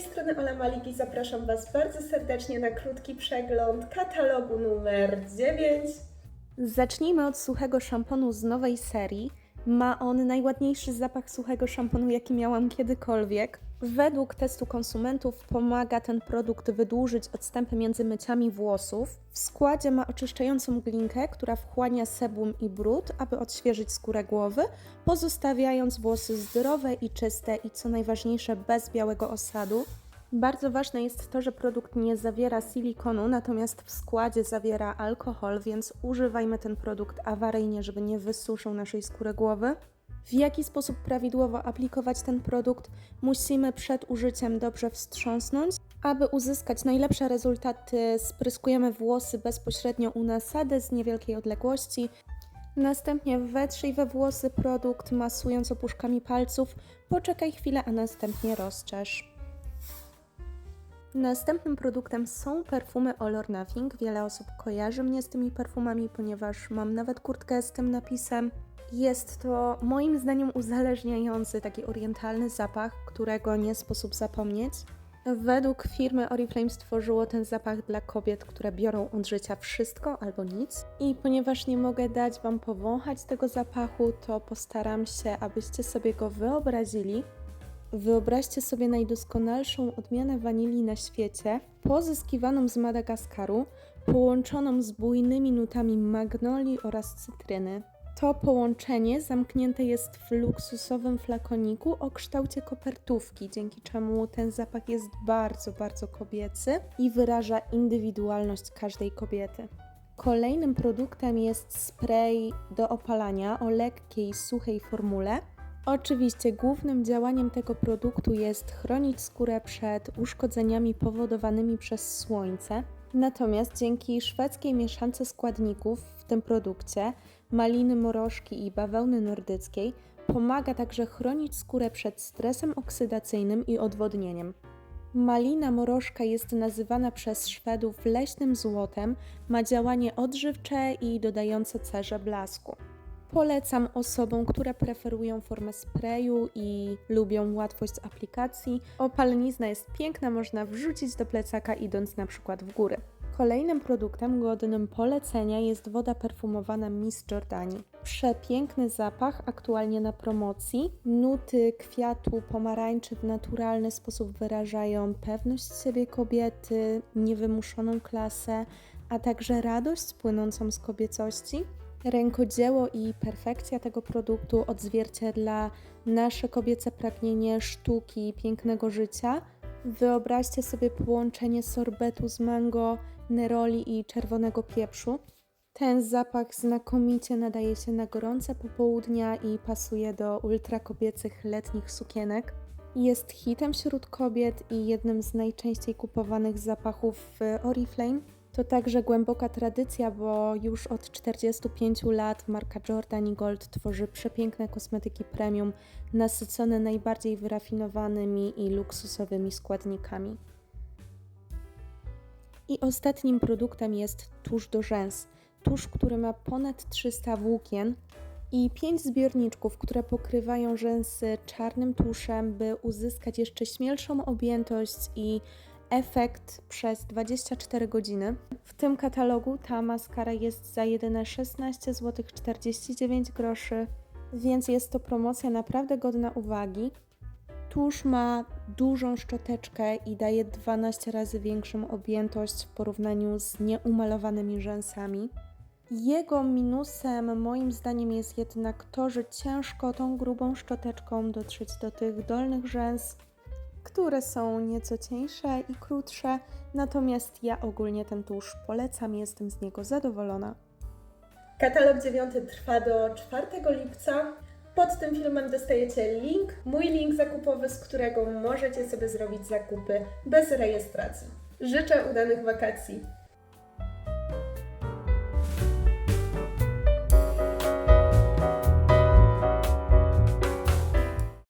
strony Ola Malik i zapraszam Was bardzo serdecznie na krótki przegląd katalogu numer 9. Zacznijmy od suchego szamponu z nowej serii. Ma on najładniejszy zapach suchego szamponu, jaki miałam kiedykolwiek. Według testu konsumentów pomaga ten produkt wydłużyć odstępy między myciami włosów. W składzie ma oczyszczającą glinkę, która wchłania sebum i brud, aby odświeżyć skórę głowy, pozostawiając włosy zdrowe i czyste i co najważniejsze bez białego osadu. Bardzo ważne jest to, że produkt nie zawiera silikonu, natomiast w składzie zawiera alkohol, więc używajmy ten produkt awaryjnie, żeby nie wysuszył naszej skóry głowy. W jaki sposób prawidłowo aplikować ten produkt? Musimy przed użyciem dobrze wstrząsnąć. Aby uzyskać najlepsze rezultaty, spryskujemy włosy bezpośrednio u nasady z niewielkiej odległości. Następnie wetrzyj we włosy produkt, masując opuszkami palców. Poczekaj chwilę, a następnie rozczesz. Następnym produktem są perfumy All or Nothing. Wiele osób kojarzy mnie z tymi perfumami, ponieważ mam nawet kurtkę z tym napisem. Jest to moim zdaniem uzależniający, taki orientalny zapach, którego nie sposób zapomnieć. Według firmy Oriflame stworzyło ten zapach dla kobiet, które biorą od życia wszystko albo nic. I ponieważ nie mogę dać Wam powąchać tego zapachu, to postaram się, abyście sobie go wyobrazili. Wyobraźcie sobie najdoskonalszą odmianę wanilii na świecie, pozyskiwaną z Madagaskaru, połączoną z bujnymi nutami magnolii oraz cytryny. To połączenie zamknięte jest w luksusowym flakoniku o kształcie kopertówki, dzięki czemu ten zapach jest bardzo, bardzo kobiecy i wyraża indywidualność każdej kobiety. Kolejnym produktem jest spray do opalania o lekkiej, suchej formule. Oczywiście głównym działaniem tego produktu jest chronić skórę przed uszkodzeniami powodowanymi przez słońce. Natomiast dzięki szwedzkiej mieszance składników w tym produkcie, maliny morożki i bawełny nordyckiej, pomaga także chronić skórę przed stresem oksydacyjnym i odwodnieniem. Malina morożka jest nazywana przez Szwedów leśnym złotem, ma działanie odżywcze i dodające cerze blasku. Polecam osobom, które preferują formę sprayu i lubią łatwość aplikacji. Opalenizna jest piękna, można wrzucić do plecaka idąc na przykład w góry. Kolejnym produktem godnym polecenia jest woda perfumowana Miss Jordani. Przepiękny zapach, aktualnie na promocji. Nuty kwiatu pomarańczy w naturalny sposób wyrażają pewność siebie kobiety, niewymuszoną klasę, a także radość płynącą z kobiecości. Rękodzieło i perfekcja tego produktu odzwierciedla nasze kobiece pragnienie sztuki, pięknego życia. Wyobraźcie sobie połączenie sorbetu z mango, neroli i czerwonego pieprzu. Ten zapach znakomicie nadaje się na gorące popołudnia i pasuje do ultrakobiecych letnich sukienek. Jest hitem wśród kobiet i jednym z najczęściej kupowanych zapachów w Oriflame. To także głęboka tradycja, bo już od 45 lat marka Jordan Gold tworzy przepiękne kosmetyki premium, nasycone najbardziej wyrafinowanymi i luksusowymi składnikami. I ostatnim produktem jest tusz do rzęs. Tusz, który ma ponad 300 włókien i 5 zbiorniczków, które pokrywają rzęsy czarnym tuszem, by uzyskać jeszcze śmielszą objętość i efekt przez 24 godziny. W tym katalogu ta maskara jest za jedyne 16 zł 49 groszy, więc jest to promocja naprawdę godna uwagi. Tusz ma dużą szczoteczkę i daje 12 razy większą objętość w porównaniu z nieumalowanymi rzęsami. Jego minusem moim zdaniem jest jednak to, że ciężko tą grubą szczoteczką dotrzeć do tych dolnych rzęs, które są nieco cieńsze i krótsze, natomiast ja ogólnie ten tusz polecam, jestem z niego zadowolona. Katalog 9 trwa do 4 lipca. Pod tym filmem dostajecie link, mój link zakupowy, z którego możecie sobie zrobić zakupy bez rejestracji. Życzę udanych wakacji.